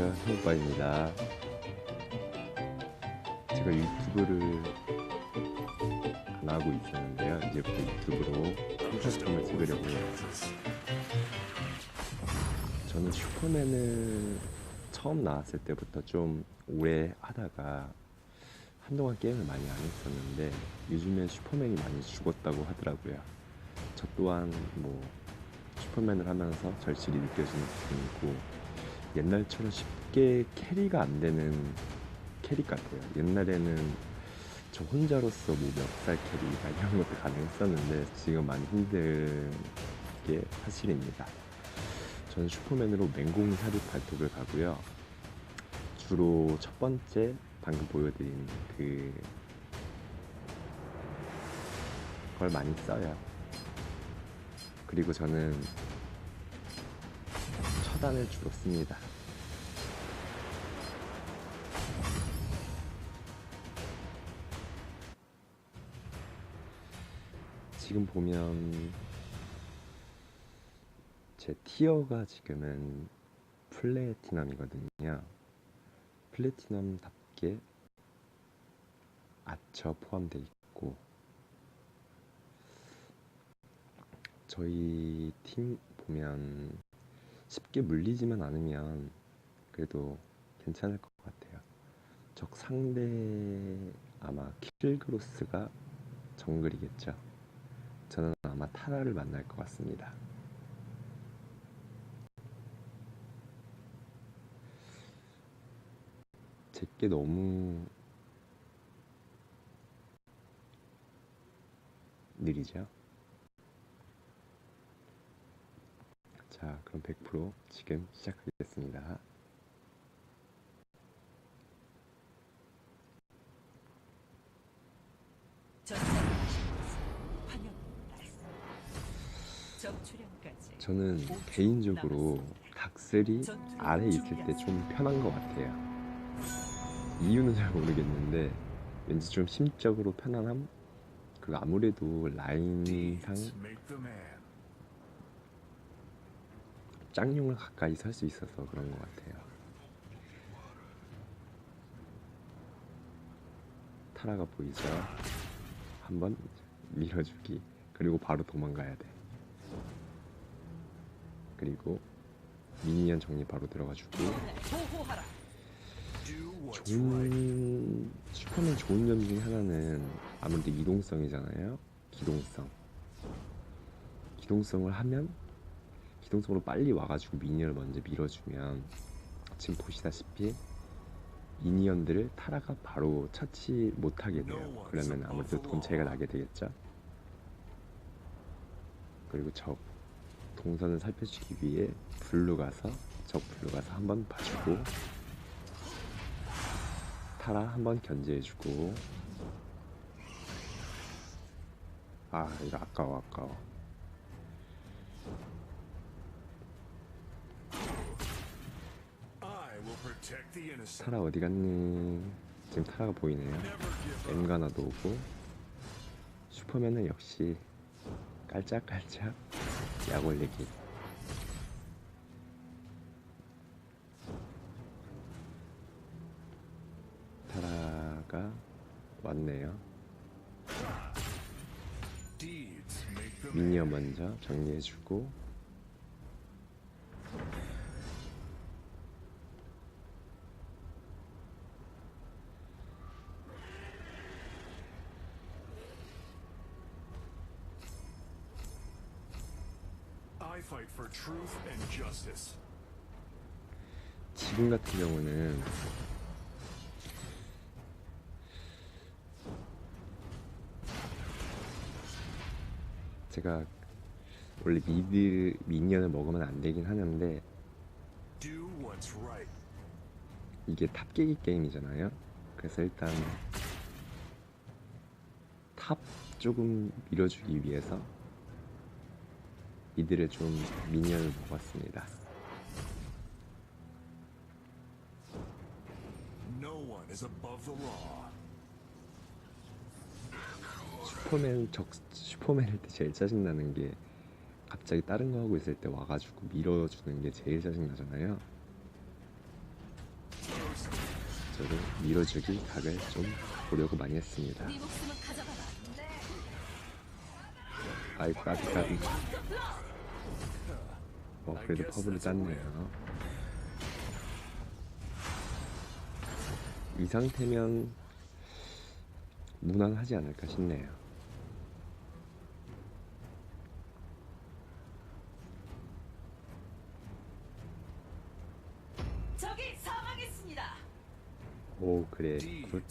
안녕하세요. 형오빠입니다. 제가 유튜브를 안 하고 있었는데요. 이제부터 유튜브로 콘텐츠를 찍으려고요. 저는 슈퍼맨을 처음 나왔을 때부터 좀 오래 하다가 한동안 게임을 많이 안 했었는데 요즘엔 슈퍼맨이 많이 죽었다고 하더라고요. 저 또한 뭐 슈퍼맨을 하면서 절실히 느껴지는 부분이고 옛날처럼 쉽게 캐리가 안 되는 캐릭 같아요. 옛날에는 저 혼자로서 뭐 멱살 캐리가 이런 것도 가능했었는데 지금 많이 힘든 게 사실입니다. 저는 슈퍼맨으로 맹공 사륙 발톱을 가고요. 주로 첫 번째 방금 보여드린 그걸 많이 써요. 그리고 저는 처단을 주로 씁니다. 지금 보면 제 티어가 지금은 플래티넘이거든요. 플래티넘답게 아처 포함돼 있고 저희 팀 보면 쉽게 물리지만 않으면 그래도 괜찮을 것 같아요. 적 상대 아마 킬그로스가 정글이겠죠. 저는 아마 타라를 만날 것 같습니다. 제게 너무 느리죠? 자, 그럼 100% 지금 시작하겠습니다. 저는 개인적으로 닥슬이 아래 있을 때 좀 편한 것 같아요. 이유는 잘 모르겠는데 왠지 좀 심적으로 편안함? 그리고 아무래도 라인상 짱용을 가까이 설수 있어서 그런 것 같아요. 타라가 보이죠? 한번 밀어주기. 그리고 바로 도망가야 돼. 그리고 미니언 정리 바로 들어가주고. 좋은 슈퍼맨 좋은 점 중에 하나는 아무래도 이동성이잖아요. 기동성. 기동성을 하면 기동성으로 빨리 와가지고 미니언을 먼저 밀어주면 지금 보시다시피 미니언들을 타라가 바로 처치 못하게 돼요. 그러면 아무래도 돈 차이가 나게 되겠죠. 그리고 적 동선을 살펴주기 위해 블루 가서 적 블루 가서 한번 봐주고 타라 한번 견제해주고 아 이거 아까워 아까워 타라 어디 갔니? 지금 타라가 보이네요. 엔가나도 오고 슈퍼맨은 역시 깔짝깔짝 약 올리기. 타라가 왔네요. 미니어 먼저 정리해주고 I fight for truth and justice. 지금 같은 경우는 제가 원래 미드 미니언을 먹으면 안 되긴 하는데. 이게 탑 깨기 게임이잖아요. 그래서 일단 탑 조금 밀어주기 위해서 미드를 좀 미니언을 먹었습니다. No one is above the law. 슈퍼맨 적 슈퍼맨일 때 제일 짜증 나는 게 갑자기 다른 거 하고 있을 때 와가지고 밀어주는 게 제일 짜증 나잖아요. 저를 밀어주기 각을 좀 보려고 많이 했습니다. 아이 까비 까비. 어 그래도 퍼블을 땄네요. 이 상태면 무난하지 않을까 싶네요. 적이 사망했습니다. 오 그래 굿.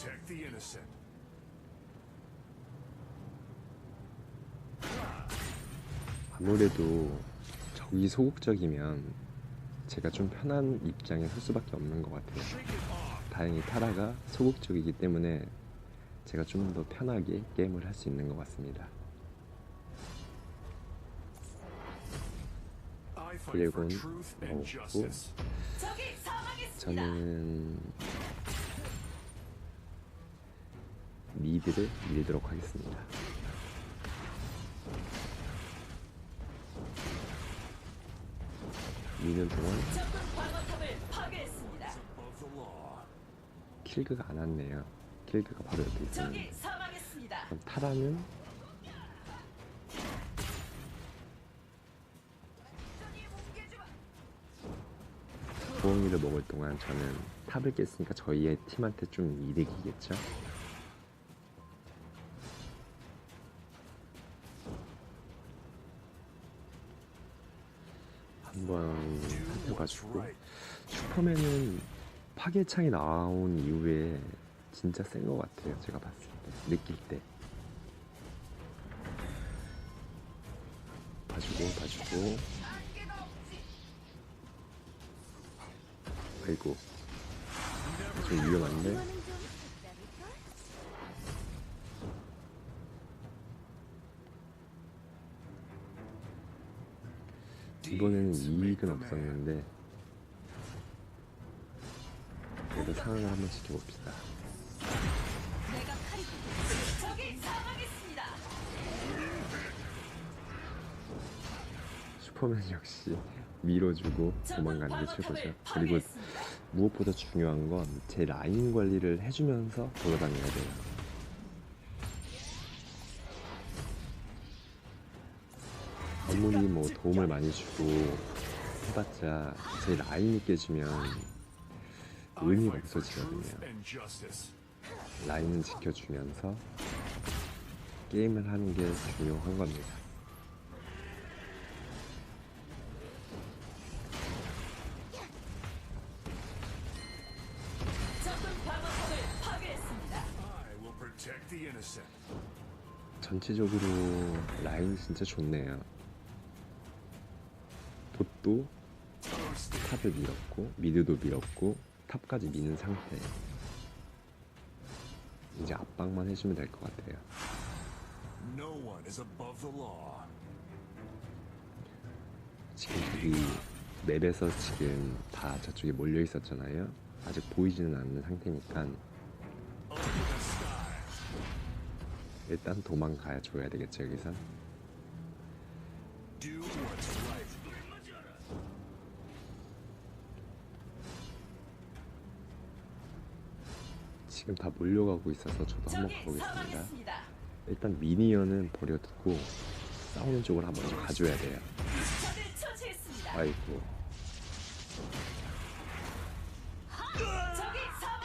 Protect the innocent. 아무래도 적이 소극적이면 제가 좀 편한 입장에 설 수밖에 없는 것 같아요. 다행히 타라가 소극적이기 때문에 제가 좀 더 편하게 게임을 할 수 있는 것 같습니다. And 먹고 사망했습니다. 저는 미드를 밀도록 하겠습니다. 미는 동안. 킬그가 안 왔네요. 킬그가 바로 옆에. 그럼 타라는 부엉이를 먹을 동안 저는 탑을 깼으니까 저희의 팀한테 좀 이득이겠죠? 한번 right. 슈퍼맨은 파괴창이 나온 이후에 진짜 센 것 같아요. 제가 봤을 때, 느낄 때. 봐주고, 봐주고. 아이고. 좀 위험한데? 이번에는 이익은. 없었는데, 그래도 상황을 한번 지켜봅시다. 슈퍼맨 역시 밀어주고 도망가는 게 최고죠. 그리고. 무엇보다 중요한 건 제 라인 관리를 해주면서 돌아다녀야 돼요. 아무리 뭐 도움을 많이 주고 해봤자 제 라인이 깨지면 의미가 없어지거든요. 라인은 지켜주면서 게임을 하는 게 중요한 겁니다. 전체적으로 라인 진짜 좋네요. Toasted. 탑을 밀었고 미드도 밀었고 탑까지 미는 상태. 이제 압박만 해주면 될 것 같아요. No one is above the law. 지금 이 맵에서 지금 다 저쪽에 몰려 있었잖아요. 아직 보이지는 않는 상태니까. 일단 도망가야 줘야 되겠죠 여기선. 지금 다 몰려가고 있어서 저도 한번 가보겠습니다. 일단 미니언은 버려두고 싸우는 쪽으로 한번 가줘야 돼요. 아이고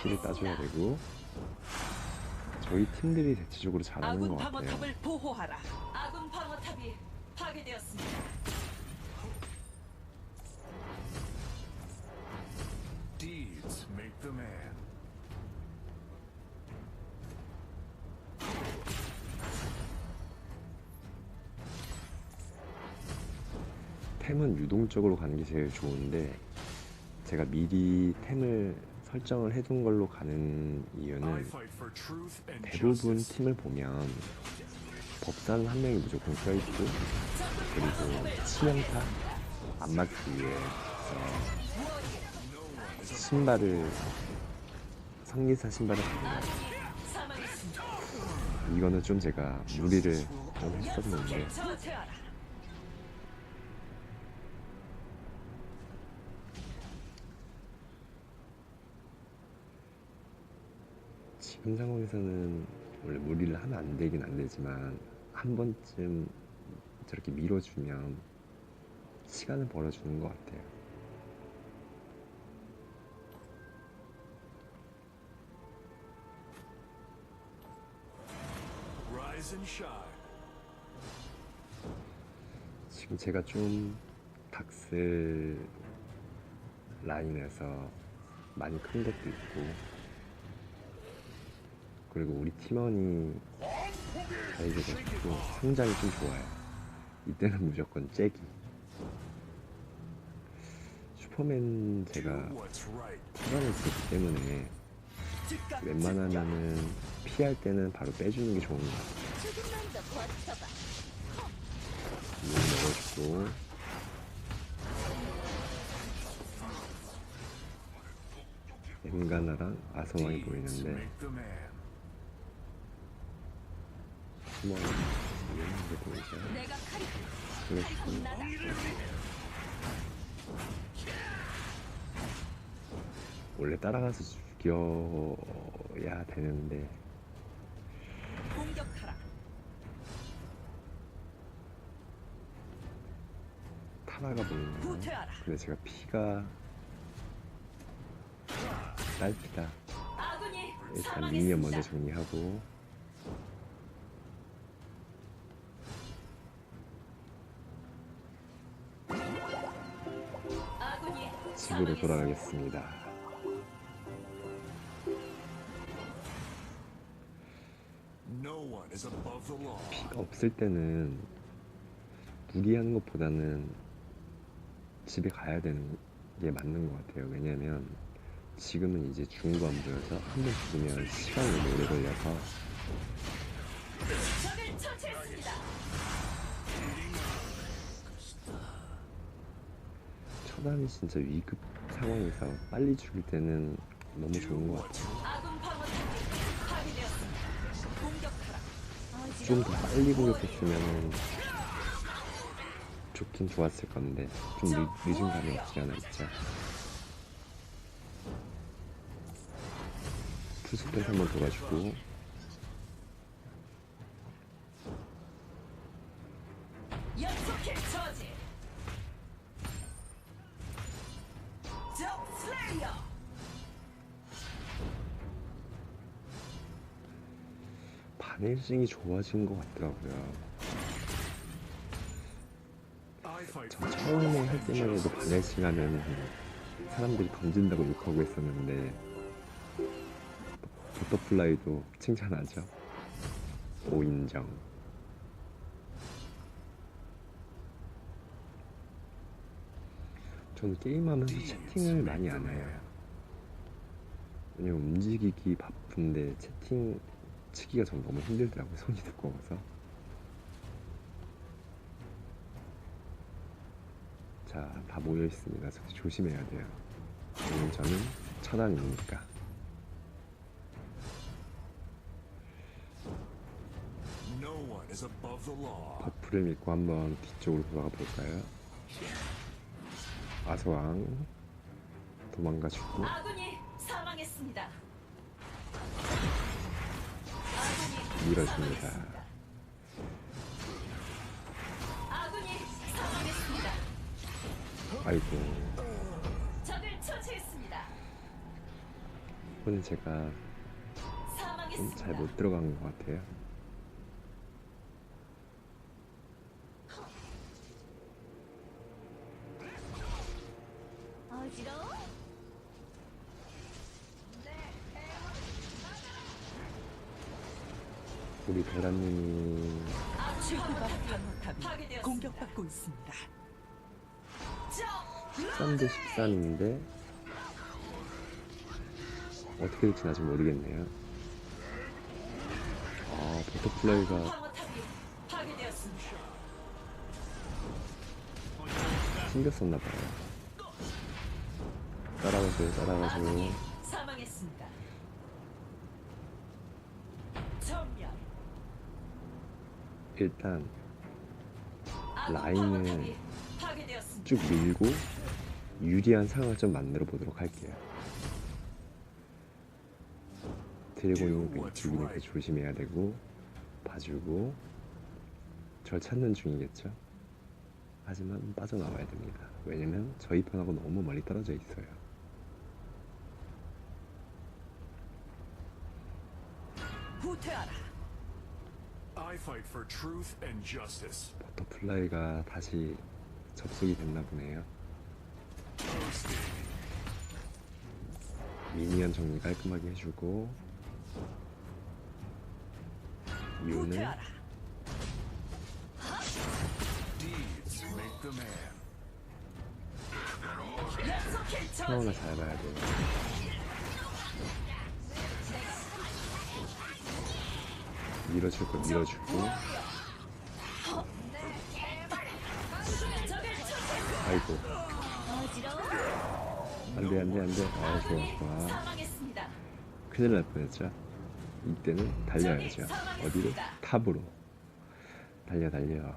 킬을 따줘야. 되고 저희 팀들이 대체적으로 잘하는 아군 것 같아요. 방어탑을 보호하라. 아군 방어탑이 파괴되었습니다. Deeds make the man. 템은 유동적으로 가는 게 제일 좋은데 제가 미리 템을 설정을 해둔 걸로 가는 이유는 대부분. 팀을 보면 법사는 한 명이 무조건 껴있고 그리고 치명타 안 맞기 위해서 신발을 성기사 신발을 받는 사망했습니다. 이거는 좀 제가 무리를 좀 했었는데 상황에서는 원래 무리를 하면 안 되긴 안 되지만 한 번쯤 저렇게 밀어주면 시간을 벌어주는 것 같아요. 지금 제가 좀 닥스 라인에서 많이 큰 것도 있고 그리고 우리 팀원이 잘 돼가지고 성장이 좀 좋아요. 이때는 무조건 잭이. 슈퍼맨 제가 쓰기 때문에 웬만하면은 피할 때는 바로 빼주는 게 좋은 것 같아요. 물 먹어주고. 엠가나랑 아성왕이 보이는데 팀원이 이게 보이죠? 혼나다. 원래 따라가서 죽여야 되는데 공격하라. 타라가 보이네요 후퇴하라. 근데 제가 피가 딸피다 아군이 일단 미니언 먼저 사망했습니다. 정리하고 집으로. 돌아가겠습니다 No one is above the law. 피가 없을 때는 무리하는 것보다는 집에 가야 되는 게 맞는 것 같아요. 왜냐면 지금은 이제 안 보여서 한 번 죽으면 시간이 오래 걸려서. 처단이 진짜 위급 상황에서 빨리 죽일 때는 너무 좋은 것 같아요. 좀 더 빨리 공격했으면 좋긴 좋았을 건데 좀 늦, 늦은 감이 없지 않아 있죠. 투스ペ한번 돌아주고 바네싱이 좋아진 것 같더라고요. 처음에 할 때만 해도 바네싱 하면 사람들이 던진다고 욕하고 했었는데 버터플라이도 칭찬하죠. 오인정. 저는 게임하면서 채팅을 많이 안 해요. 왜냐면 움직이기 바쁜데 채팅 치기가 전 너무 힘들더라고요. 손이 두꺼워서. 자, 다 모여 있습니다. 조심해야 돼요. 왜냐면 저는 차단이니까. 버프를 믿고 한번 뒤쪽으로 돌아가 볼까요? 아서왕 도망가 주고 아군이 사망했습니다. 이 밀어줍니다. 사망했습니다. 아군이 사망했습니다. 아이고. 이번엔 제가 좀 사망했습니다. 잘못 들어간 것 같아요. 어지러워? 우리 베라님이 최고가 방어탑이. 공격받고 있습니다. 적 13대 13인데 어떻게 될지 아직 모르겠네요. 아 버터플라이가 방어탑이 되었습니다. 생겼었나 봐요. 따라가줘요, 따라가줘요. 아군이 사망했습니다. 정렬. 일단 라인을. 쭉 밀고 유리한 상황을 좀 만들어 보도록 할게요. 드래곤이 죽이니까 조심해야 되고 봐주고 절 찾는 중이겠죠. 하지만 빠져나와야 됩니다. 왜냐면 저희 편하고 너무 멀리 떨어져 있어요. 후퇴하라. I fight for truth and justice. 버터플라이가 다시 접속이 됐나 보네요. 미니언 정리 깔끔하게 해주고 유는 후퇴하라. Deeds make the man. 연속킬 상황을 저지. 잘 봐야 돼요. 밀어줄 거 밀어주고. 아이고. 안돼 안돼 안돼. 아 좋아 좋아. 큰일 날 뻔했죠? 이때는 달려야죠. 어디로? 탑으로. 달려 달려.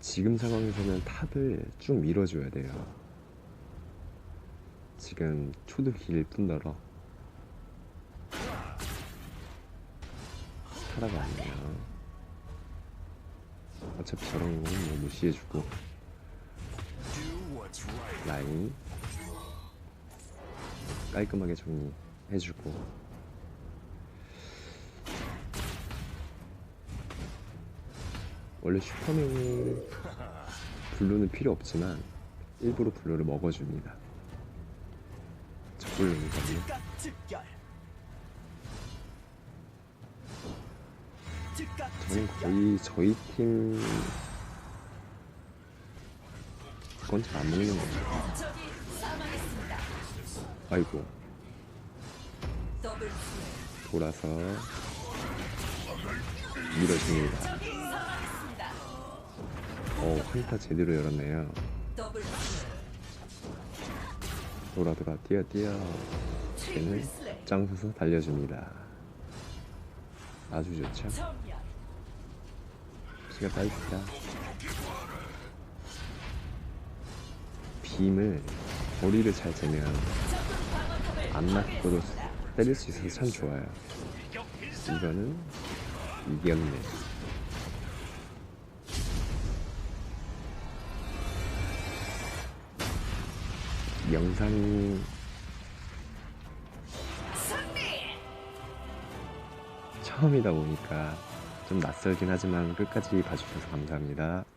지금 상황에서는 탑을 쭉 밀어줘야 돼요. 지금 초드길 뿐더러 타라가 아니에요. 어차피 저런 거는 뭐 무시해주고. 라인. 깔끔하게 정리해주고. 원래 슈퍼맨이 블루는 필요 없지만 일부러 블루를 먹어줍니다. 적블루니까요 저는 거의 저희 팀 그건 잘 안 먹는 거예요. 아이고. 돌아서 밀어줍니다. 어 환타 제대로 열었네요. 돌아 돌아 뛰어 뛰어 슬레이. 짱 서서 달려줍니다 아주 좋죠 정렬. 시간 빠집니다 빔을 거리를 잘 재면 안 맞고도. 때릴 수 있어서 참 좋아요 이거는 이겼네 영상이. 처음이다 보니까 좀 낯설긴 하지만 끝까지 봐주셔서 감사합니다.